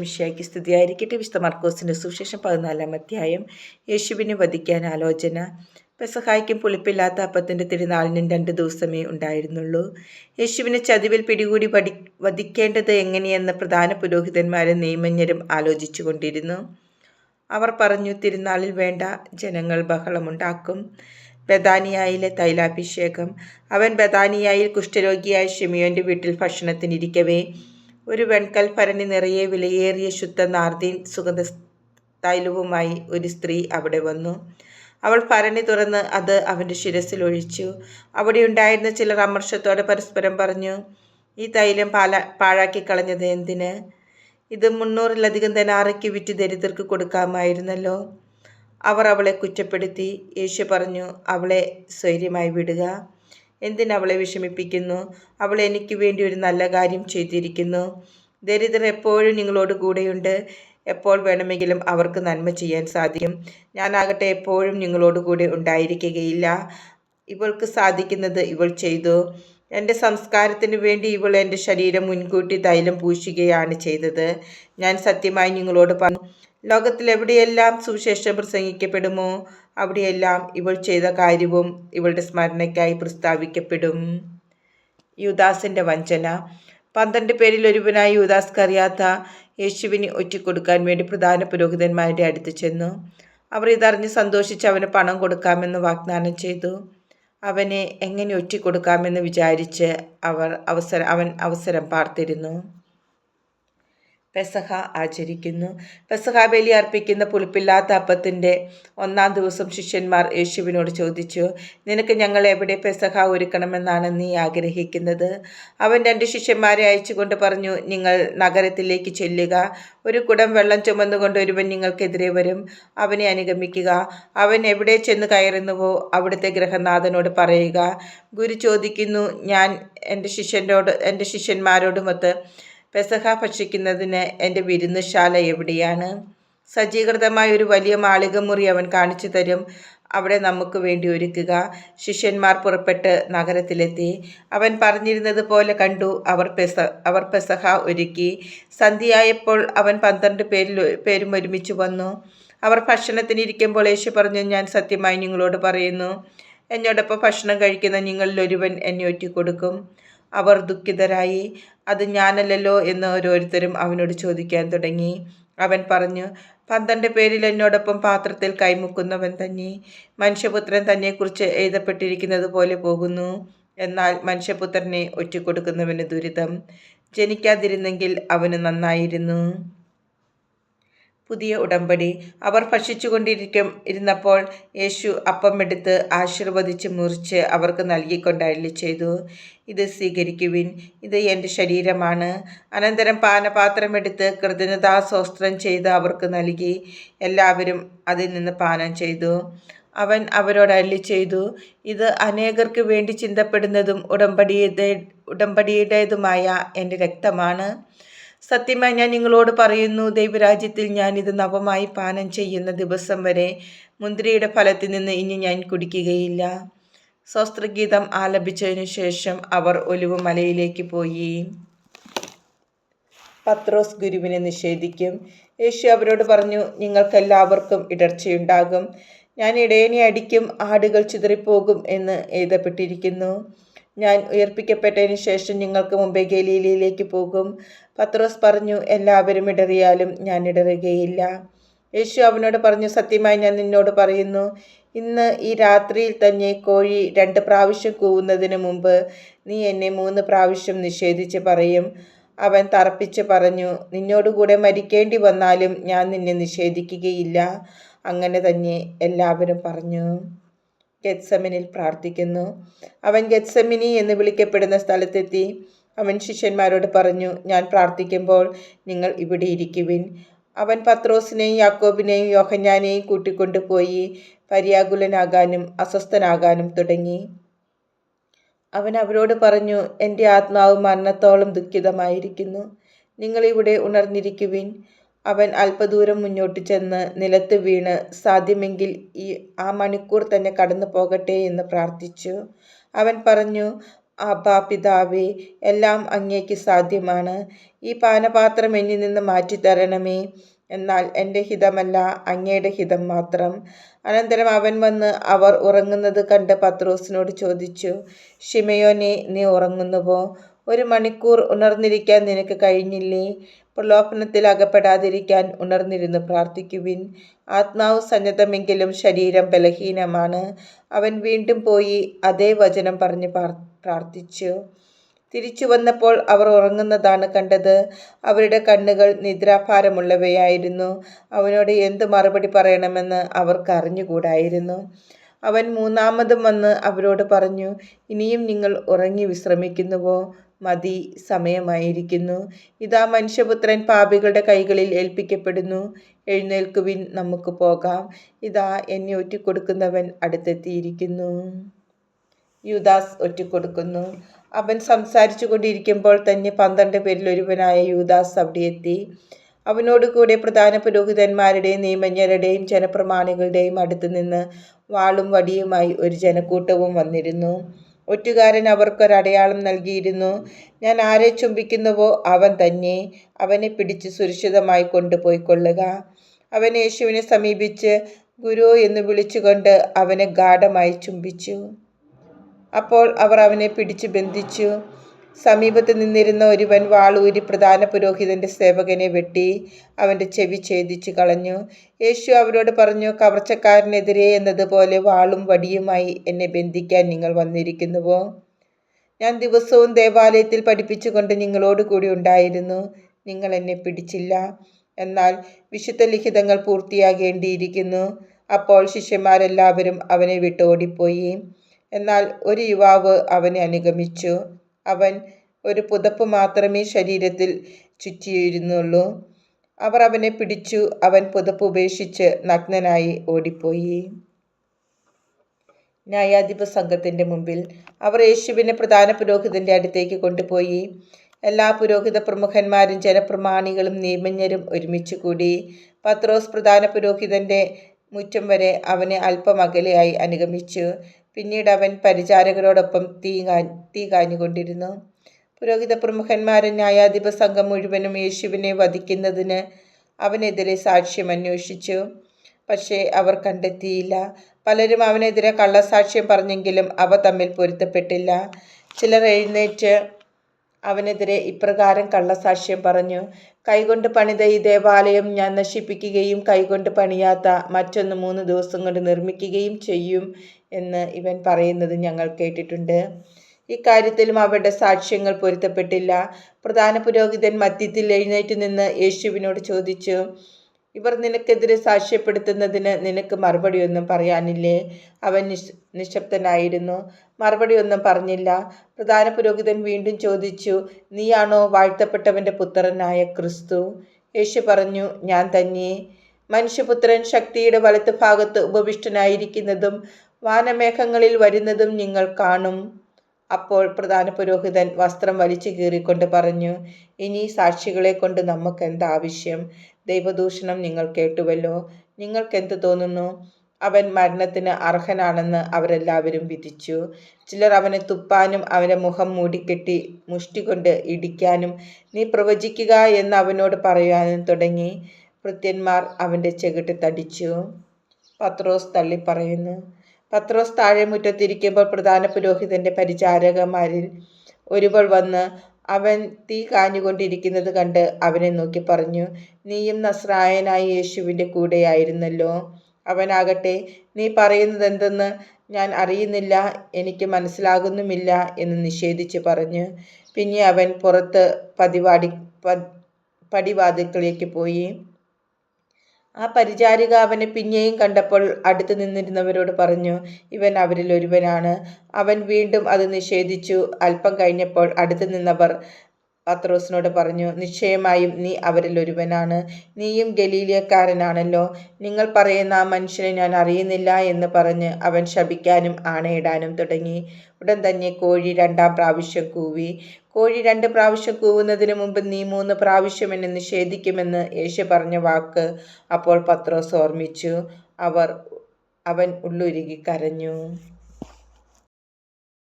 മിഷ്യായ്ക്ക് സ്തുതിയായിരിക്കട്ടെ. വിശുദ്ധ മർക്കോസിന്റെ സുവിശേഷം പതിനാലാം അധ്യായം. യേശുവിനെ വധിക്കാൻ ആലോചന. പെസഹായ്ക്കും പുളിപ്പില്ലാത്ത അപ്പത്തിന്റെ തിരുനാളിനും രണ്ട് ദിവസമേ ഉണ്ടായിരുന്നുള്ളൂ. യേശുവിനെ ചതിവിൽ പിടികൂടി പഠി വധിക്കേണ്ടത് എങ്ങനെയെന്ന് പ്രധാന പുരോഹിതന്മാരും നിയമജ്ഞരും ആലോചിച്ചു കൊണ്ടിരുന്നു അവർ പറഞ്ഞു തിരുനാളിൽ വേണ്ട ജനങ്ങൾ ബഹളമുണ്ടാക്കും ബദാനിയായിലെ തൈലാഭിഷേകം. അവൻ ബദാനിയായിൽ കുഷ്ഠരോഗിയായ ഷിമിയോന്റെ വീട്ടിൽ ഭക്ഷണത്തിനിരിക്കവേ. ഒരു വെൺകൽ ഭരണി നിറയെ വിലയേറിയ ശുദ്ധ നാർദീൻ സുഗന്ധ തൈലവുമായി ഒരു സ്ത്രീ അവിടെ വന്നു. അവൾ ഭരണി തുറന്ന് അത് അവന്റെ ശിരസിൽ ഒഴിച്ചു. അവിടെ ഉണ്ടായിരുന്ന ചിലർ അമർഷത്തോടെ പരസ്പരം പറഞ്ഞു ഈ തൈലം പാല പാഴാക്കി കളഞ്ഞത് എന്തിന്? ഇത് മുന്നൂറിലധികം ധനാറയ്ക്ക് വിറ്റ് ദരിദ്രർക്ക് കൊടുക്കാമായിരുന്നല്ലോ അവർ അവളെ കുറ്റപ്പെടുത്തി. യേശു പറഞ്ഞു അവളെ സ്വൈര്യമായി വിടുക. എന്തിനവളെ വിഷമിപ്പിക്കുന്നു? അവൾ എനിക്ക് വേണ്ടി ഒരു നല്ല കാര്യം ചെയ്തിരിക്കുന്നു. ദരിദ്രർ എപ്പോഴും നിങ്ങളോട് കൂടെയുണ്ട്. എപ്പോൾ വേണമെങ്കിലും അവർക്ക് നന്മ ചെയ്യാൻ സാധിക്കും. ഞാനാകട്ടെ എപ്പോഴും നിങ്ങളോട് കൂടെ ഉണ്ടായിരിക്കുകയില്ല. ഇവൾക്ക് സാധിക്കുന്നത് ഇവൾ ചെയ്തു. എന്റെ സംസ്കാരത്തിന് വേണ്ടി ഇവൾ എന്റെ ശരീരം മുൻകൂട്ടി തൈലം പൂശുകയാണ് ചെയ്തത്. ഞാൻ സത്യമായി നിങ്ങളോട് പറഞ്ഞു ലോകത്തിൽ എവിടെയെല്ലാം സുവിശേഷം പ്രസംഗിക്കപ്പെടുമോ അവിടെയെല്ലാം ഇവൾ ചെയ്ത കാര്യവും ഇവളുടെ സ്മരണയ്ക്കായി പ്രസ്താവിക്കപ്പെടും. യുദാസിന്റെ വഞ്ചന. പന്ത്രണ്ട് പേരിൽ ഒരുവനായി യുദാസ്ക്ക് അറിയാത്ത യേശുവിനെ ഒറ്റിക്കൊടുക്കാൻ വേണ്ടി പ്രധാന പുരോഹിതന്മാരുടെ അടുത്ത് ചെന്നു. അവർ ഇതറിഞ്ഞ് സന്തോഷിച്ച് അവന് പണം കൊടുക്കാമെന്ന് വാഗ്ദാനം ചെയ്തു. അവനെ എങ്ങനെ ഒറ്റിക്കൊടുക്കാമെന്ന് വിചാരിച്ച് അവർ അവസരം അവൻ അവസരം പാർത്തിരുന്നു. പെസഹ ആചരിക്കുന്നു. പെസഹ ബലി അർപ്പിക്കുന്ന പുളിപ്പില്ലാത്ത അപ്പത്തിന്റെ ഒന്നാം ദിവസം ശിഷ്യന്മാർ യേശുവിനോട് ചോദിച്ചു നിനക്ക് ഞങ്ങൾ എവിടെ പെസഹ ഒരുക്കണമെന്നാണ് നീ ആഗ്രഹിക്കുന്നത്? അവൻ രണ്ട് ശിഷ്യന്മാരെ അയച്ചുകൊണ്ട് പറഞ്ഞു നിങ്ങൾ നഗരത്തിലേക്ക് ചെല്ലുക. ഒരു കുടം വെള്ളം ചുമന്നുകൊണ്ട് ഒരുവൻ നിങ്ങൾക്കെതിരെ വരും. അവനെ അനുഗമിക്കുക. അവൻ എവിടെ ചെന്ന് കയറുന്നുവോ അവിടുത്തെ ഗ്രഹനാഥനോട് പറയുക. ഗുരു ചോദിക്കുന്നു ഞാൻ എന്റെ ശിഷ്യനോട് എന്റെ ശിഷ്യന്മാരോടുമൊത്ത് പെസഹ ഭക്ഷിക്കുന്നതിന് എന്റെ വിരുന്നുശാല എവിടെയാണ്? സജ്ജീകൃതമായ ഒരു വലിയ മാളിക മുറി അവൻ കാണിച്ചു തരും. അവിടെ നമുക്ക് വേണ്ടി ഒരുക്കുക. ശിഷ്യന്മാർ പുറപ്പെട്ട് നഗരത്തിലെത്തി. അവൻ പറഞ്ഞിരുന്നത് പോലെ കണ്ടു. അവർ പെസ അവർ പെസഹ ഒരുക്കി. സന്ധ്യയായപ്പോൾ അവൻ പന്ത്രണ്ട് പേരിൽ പേരും ഒരുമിച്ച് വന്നു. അവർ ഭക്ഷണത്തിനിരിക്കുമ്പോൾ യേശു പറഞ്ഞു ഞാൻ സത്യമായി നിങ്ങളോട് പറയുന്നു. എന്നോടൊപ്പം ഭക്ഷണം കഴിക്കുന്ന നിങ്ങളിൽ ഒരുവൻ എന്നെ ഒറ്റിക്കൊടുക്കും അവർ ദുഃഖിതരായി. അത് ഞാനല്ലല്ലോ എന്ന് ഓരോരുത്തരും അവനോട് ചോദിക്കാൻ തുടങ്ങി. അവൻ പറഞ്ഞു പന്ത്രണ്ട് പേരിൽ എന്നോടൊപ്പം പാത്രത്തിൽ കൈമുക്കുന്നവൻ തന്നെ. മനുഷ്യപുത്രൻ തന്നെക്കുറിച്ച് എഴുതപ്പെട്ടിരിക്കുന്നത് പോലെ പോകുന്നു. എന്നാൽ മനുഷ്യപുത്രനെ ഒറ്റിക്കൊടുക്കുന്നവന് ദുരിതം. ജനിക്കാതിരുന്നെങ്കിൽ അവന് നന്നായിരുന്നു. പുതിയ ഉടമ്പടി. അവർ ഭക്ഷിച്ചുകൊണ്ടിരിക്കും ഇരുന്നപ്പോൾ യേശു അപ്പം എടുത്ത് ആശീർവദിച്ച് മുറിച്ച് അവർക്ക് നൽകിക്കൊണ്ട് ചെയ്തു. ഇത് സ്വീകരിക്കുവിൻ. ഇത് എന്റെ ശരീരമാണ്. അനന്തരം പാനപാത്രമെടുത്ത് കൃതജ്ഞതാസ്വസ്ത്രം ചെയ്ത് അവർക്ക് നൽകി. എല്ലാവരും അതിൽ നിന്ന് പാനം ചെയ്തു. അവൻ അവരോട് അല്ലി ചെയ്തു. ഇത് അനേകർക്ക് വേണ്ടി ചിന്തപ്പെടുന്നതും ഉടമ്പടിയുടെ ഉടമ്പടിയുടേതുമായ എന്റെ രക്തമാണ്. സത്യമായി ഞാൻ നിങ്ങളോട് പറയുന്നു ദൈവരാജ്യത്തിൽ ഞാൻ ഇത് നവമായി പാനം ചെയ്യുന്ന ദിവസം വരെ മുന്തിരിയുടെ ഫലത്തിൽ നിന്ന് ഇനി ഞാൻ കുടിക്കുകയില്ല. സ്വസ്ത്രഗീതം ആലപിച്ചതിനു ശേഷം അവർ ഒലിവ് മലയിലേക്ക് പോയി. പത്രോസ് ഗുരുവിനെ നിഷേധിക്കും. യേശു അവരോട് പറഞ്ഞു നിങ്ങൾക്കെല്ലാവർക്കും ഇടർച്ചയുണ്ടാകും. ഞാൻ ഇടയനെ അടിക്കും ആടുകൾ ചിതറിപ്പോകും എന്ന് എഴുതപ്പെട്ടിരിക്കുന്നു. ഞാൻ ഉയർപ്പിക്കപ്പെട്ടതിന് ശേഷം നിങ്ങൾക്ക് മുമ്പേ ഗലീലയിലേക്ക് പോകും. പത്രോസ് പറഞ്ഞു എല്ലാവരും ഇടറിയാലും ഞാൻ ഇടറുകയില്ല. യേശു അവനോട് പറഞ്ഞു സത്യമായി ഞാൻ നിന്നോട് പറയുന്നു ഇന്ന് ഈ രാത്രിയിൽ തന്നെ കോഴി രണ്ട് പ്രാവശ്യം കൂവുന്നതിന് മുമ്പ് നീ എന്നെ മൂന്ന് പ്രാവശ്യം നിഷേധിച്ച് പറയും. അവൻ തറപ്പിച്ച് പറഞ്ഞു നിന്നോടുകൂടെ മരിക്കേണ്ടി വന്നാലും ഞാൻ നിന്നെ നിഷേധിക്കുകയില്ല. അങ്ങനെ തന്നെ എല്ലാവരും പറഞ്ഞു. ഗെത്സമിനിൽ പ്രാർത്ഥിക്കുന്നു. അവൻ ഗെത്സമിനി എന്ന് വിളിക്കപ്പെടുന്ന സ്ഥലത്തെത്തി അവൻ ശിഷ്യന്മാരോട് പറഞ്ഞു ഞാൻ പ്രാർത്ഥിക്കുമ്പോൾ നിങ്ങൾ ഇവിടെ ഇരിക്കുവിൻ. അവൻ പത്രോസിനെയും യാക്കോബിനെയും യോഹഞ്ഞാനെയും കൂട്ടിക്കൊണ്ടുപോയി പര്യാകുലനാകാനും അസ്വസ്ഥനാകാനും തുടങ്ങി. അവൻ അവരോട് പറഞ്ഞു എന്റെ ആത്മാവ് മരണത്തോളം ദുഃഖിതമായിരിക്കുന്നു. നിങ്ങളിവിടെ ഉണർന്നിരിക്കുവിൻ. അവൻ അല്പദൂരം മുന്നോട്ട് ചെന്ന് നിലത്ത് വീണ് സാധ്യമെങ്കിൽ ഈ ആ മണിക്കൂർ തന്നെ കടന്നു പോകട്ടെ എന്ന് പ്രാർത്ഥിച്ചു. അവൻ പറഞ്ഞു അബാ പിതാവേ എല്ലാം അങ്ങേക്ക് സാധ്യമാണ്. ഈ പാനപാത്രം എന്നിൽ നിന്ന് മാറ്റിത്തരണമേ. എന്നാൽ എന്റെ ഹിതമല്ല അങ്ങയുടെ ഹിതം മാത്രം. അനന്തരം അവൻ വന്ന് അവർ ഉറങ്ങുന്നത് കണ്ട് പത്രോസിനോട് ചോദിച്ചു ഷിമയോനെ നീ ഉറങ്ങുന്നുവോ? ഒരു മണിക്കൂർ ഉണർന്നിരിക്കാൻ നിനക്ക് കഴിഞ്ഞില്ലേ? പ്രലോഭനത്തിൽ അകപ്പെടാതിരിക്കാൻ ഉണർന്നിരുന്ന്. പ്രാർത്ഥിക്കുവിൻ. ആത്മാവ് സന്നദ്ധമെങ്കിലും ശരീരം ബലഹീനമാണ്. അവൻ വീണ്ടും പോയി അതേ വചനം പറഞ്ഞ് പ്രാർത്ഥിച്ചു. തിരിച്ചു വന്നപ്പോൾ അവർ ഉറങ്ങുന്നതാണ് കണ്ടത്. അവരുടെ കണ്ണുകൾ നിദ്രാഭാരമുള്ളവയായിരുന്നു. അവനോട് എന്ത് മറുപടി പറയണമെന്ന് അവർക്ക് അറിഞ്ഞുകൂടായിരുന്നു. അവൻ മൂന്നാമതും വന്ന് അവരോട് പറഞ്ഞു ഇനിയും നിങ്ങൾ ഉറങ്ങി വിശ്രമിക്കുന്നുവോ? മതി സമയമായിരിക്കുന്നു. ഇതാ മനുഷ്യപുത്രൻ പാപികളുടെ കൈകളിൽ ഏൽപ്പിക്കപ്പെടുന്നു. എഴുന്നേൽക്കുവിൻ നമുക്ക് പോകാം. ഇതാ എന്നെ ഒറ്റിക്കൊടുക്കുന്നവൻ അടുത്തെത്തിയിരിക്കുന്നു. യുദാസ് ഒറ്റിക്കൊടുക്കുന്നു. അവൻ സംസാരിച്ചു കൊണ്ടിരിക്കുമ്പോൾ തന്നെ പന്ത്രണ്ട് പേരിൽ ഒരുവനായ യുദാസ് അവിടെ എത്തി അവനോട് കൂടെ പ്രധാന പുരോഹിതന്മാരുടെയും നിയമജ്ഞരുടെയും ജനപ്രമാണികളുടെയും അടുത്ത് നിന്ന് വാളും വടിയുമായി ഒരു ജനക്കൂട്ടവും വന്നിരുന്നു. ഒറ്റുകാരൻ അവർക്കൊരടയാളം നൽകിയിരുന്നു. ഞാൻ ആരെ ചുംബിക്കുന്നുവോ അവൻ തന്നെ അവനെ പിടിച്ച് സുരക്ഷിതമായി കൊണ്ടുപോയിക്കൊള്ളുക. അവൻ യേശുവിനെ സമീപിച്ച് ഗുരു എന്ന് വിളിച്ചുകൊണ്ട് അവനെ ഗാഢമായി ചുംബിച്ചു. അപ്പോൾ അവർ അവനെ പിടിച്ച് ബന്ധിച്ചു. സമീപത്ത് നിന്നിരുന്ന ഒരുവൻ വാളൂരി പ്രധാന പുരോഹിതന്റെ സേവകനെ വെട്ടി അവന്റെ ചെവി ഛേദിച്ചു കളഞ്ഞു. യേശു അവരോട് പറഞ്ഞു കവർച്ചക്കാരനെതിരെ എന്നതുപോലെ വാളും വടിയുമായി എന്നെ ബന്ധിക്കാൻ നിങ്ങൾ വന്നിരിക്കുന്നുവോ? ഞാൻ ദിവസവും ദേവാലയത്തിൽ പഠിപ്പിച്ചുകൊണ്ട് നിങ്ങളോട് കൂടി ഉണ്ടായിരുന്നു. നിങ്ങൾ എന്നെ പിടിച്ചില്ല. എന്നാൽ വിശുദ്ധ ലിഖിതങ്ങൾ പൂർത്തിയാകേണ്ടിയിരിക്കുന്നു. അപ്പോൾ ശിഷ്യന്മാരെല്ലാവരും അവനെ വിട്ട് ഓടിപ്പോയി എന്നാൽ ഒരു യുവാവ് അവനെ അനുഗമിച്ചു. അവൻ ഒരു പുതപ്പ് മാത്രമേ ശരീരത്തിൽ ചുറ്റിയിരുന്നുള്ളൂ. അവർ അവനെ പിടിച്ചു. അവൻ പുതപ്പ് ഉപേക്ഷിച്ച് നഗ്നനായി ഓടിപ്പോയി. ന്യായാധിപ സംഘത്തിന്റെ മുമ്പിൽ അവർ യേശുവിനെ പ്രധാന പുരോഹിതന്റെ അടുത്തേക്ക് കൊണ്ടുപോയി. എല്ലാ പുരോഹിത പ്രമുഖന്മാരും ജനപ്രമാണികളും നിയമജ്ഞരും ഒരുമിച്ച് കൂടി പത്രോസ് പ്രധാന പുരോഹിതന്റെ മുറ്റം വരെ അവനെ അല്പം അകലെയായി അനുഗമിച്ചു. പിന്നീട് അവൻ പരിചാരകരോടൊപ്പം തീ തീ കാഞ്ഞുകൊണ്ടിരുന്നു. പുരോഹിത പ്രമുഖന്മാരും ന്യായാധിപ സംഘം മുഴുവനും യേശുവിനെ വധിക്കുന്നതിന് അവനെതിരെ സാക്ഷ്യം അന്വേഷിച്ചു. പക്ഷേ അവർ കണ്ടെത്തിയില്ല. പലരും അവനെതിരെ കള്ളസാക്ഷ്യം പറഞ്ഞെങ്കിലും അവ തമ്മിൽ പൊരുത്തപ്പെട്ടില്ല. ചിലർ എഴുന്നേറ്റ് അവനെതിരെ ഇപ്രകാരം കള്ളസാക്ഷ്യം പറഞ്ഞു. കൈകൊണ്ട് പണിത ഈ ദേവാലയം ഞാൻ നശിപ്പിക്കുകയും കൈകൊണ്ട് പണിയാത്ത മറ്റൊന്ന് മൂന്ന് ദിവസം കൊണ്ട് നിർമ്മിക്കുകയും ചെയ്യും എന്ന് ഇവൻ പറയുന്നത് ഞങ്ങൾ കേട്ടിട്ടുണ്ട്. ഇക്കാര്യത്തിലും അവരുടെ സാക്ഷ്യങ്ങൾ പൊരുത്തപ്പെട്ടില്ല. പ്രധാന പുരോഹിതൻ മധ്യത്തിൽ എഴുന്നേറ്റ് നിന്ന് യേശുവിനോട് ചോദിച്ചു ഇവർ നിനക്കെതിരെ സാക്ഷ്യപ്പെടുത്തുന്നതിന് നിനക്ക് മറുപടിയൊന്നും പറയാനില്ലേ? അവൻ നിശ് നിശബ്ദനായിരുന്നു. മറുപടിയൊന്നും പറഞ്ഞില്ല. പ്രധാന പുരോഹിതൻ വീണ്ടും ചോദിച്ചു നീയാണോ വാഴ്ത്തപ്പെട്ടവന്റെ പുത്രനായ ക്രിസ്തു? യേശു പറഞ്ഞു ഞാൻ തന്നെ. മനുഷ്യപുത്രൻ ശക്തിയുടെ വലത്ത് ഭാഗത്ത് ഉപവിഷ്ടനായിരിക്കുന്നതും വാനമേഘങ്ങളിൽ വരുന്നതും നിങ്ങൾ കാണും. അപ്പോൾ പ്രധാന പുരോഹിതൻ വസ്ത്രം വലിച്ചു കീറിക്കൊണ്ട് പറഞ്ഞു ഇനി സാക്ഷികളെ കൊണ്ട് നമുക്ക് എന്താവശ്യം ദൈവദൂഷണം നിങ്ങൾ കേട്ടുവല്ലോ. നിങ്ങൾക്കെന്ത് തോന്നുന്നു? അവൻ മരണത്തിന് അർഹനാണെന്ന് അവരെല്ലാവരും വിധിച്ചു. ചിലർ അവനെ തുപ്പാനും അവന്റെ മുഖം മൂടിക്കെട്ടി മുഷ്ടി കൊണ്ട് ഇടിക്കാനും നീ പ്രവചിക്കുക എന്ന് അവനോട് പറയാനും തുടങ്ങി. ഭൃത്യന്മാർ അവന്റെ ചെകിട്ട് തടിച്ചു. പത്രോസ് തള്ളി പറയുന്നു പത്രോസ് താഴെ മുറ്റത്തിരിക്കുമ്പോൾ പ്രധാന പുരോഹിതന്റെ പരിചാരകന്മാരിൽ ഒരുവൾ വന്ന് അവൻ തീ കാഞ്ഞുകൊണ്ടിരിക്കുന്നത് കണ്ട് അവനെ നോക്കി പറഞ്ഞു നീയും നസ്രായനായ യേശുവിന്റെ കൂടെയായിരുന്നല്ലോ. അവനാകട്ടെ നീ പറയുന്നത് എന്തെന്ന് ഞാൻ അറിയുന്നില്ല എനിക്ക് മനസ്സിലാകുന്നുമില്ല എന്ന് നിഷേധിച്ച് പറഞ്ഞു. പിന്നെ അവൻ പുറത്ത് പതിവാടി പടിവാതിക്കലേക്ക് പോയി. ആ പരിചാരിക അവനെ പിന്നെയും കണ്ടപ്പോൾ അടുത്ത് നിന്നിരുന്നവരോട് പറഞ്ഞു ഇവൻ അവരിൽ ഒരുവനാണ് അവൻ വീണ്ടും അത് നിഷേധിച്ചു. അല്പം കഴിഞ്ഞപ്പോൾ അടുത്ത് നിന്നവർ പത്രോസിനോട് പറഞ്ഞു നിശ്ചയമായും നീ അവരിൽ ഒരുവനാണ്. നീയും ഗലീലിയക്കാരനാണല്ലോ നിങ്ങൾ പറയുന്ന ആ മനുഷ്യനെ ഞാൻ അറിയുന്നില്ല എന്ന് പറഞ്ഞ് അവൻ ശപിക്കാനും ആണയിടാനും തുടങ്ങി. ഉടൻ തന്നെ കോഴി രണ്ടാം പ്രാവശ്യം കൂവി. കോഴി രണ്ട് പ്രാവശ്യം കൂവുന്നതിന് മുമ്പ് നീ മൂന്ന് പ്രാവശ്യം എന്നെ നിഷേധിക്കുമെന്ന് യേശു പറഞ്ഞ വാക്ക് അപ്പോൾ പത്രോസ് ഓർമ്മിച്ചു. അവർ അവൻ ഉള്ളുരുകി കരഞ്ഞു.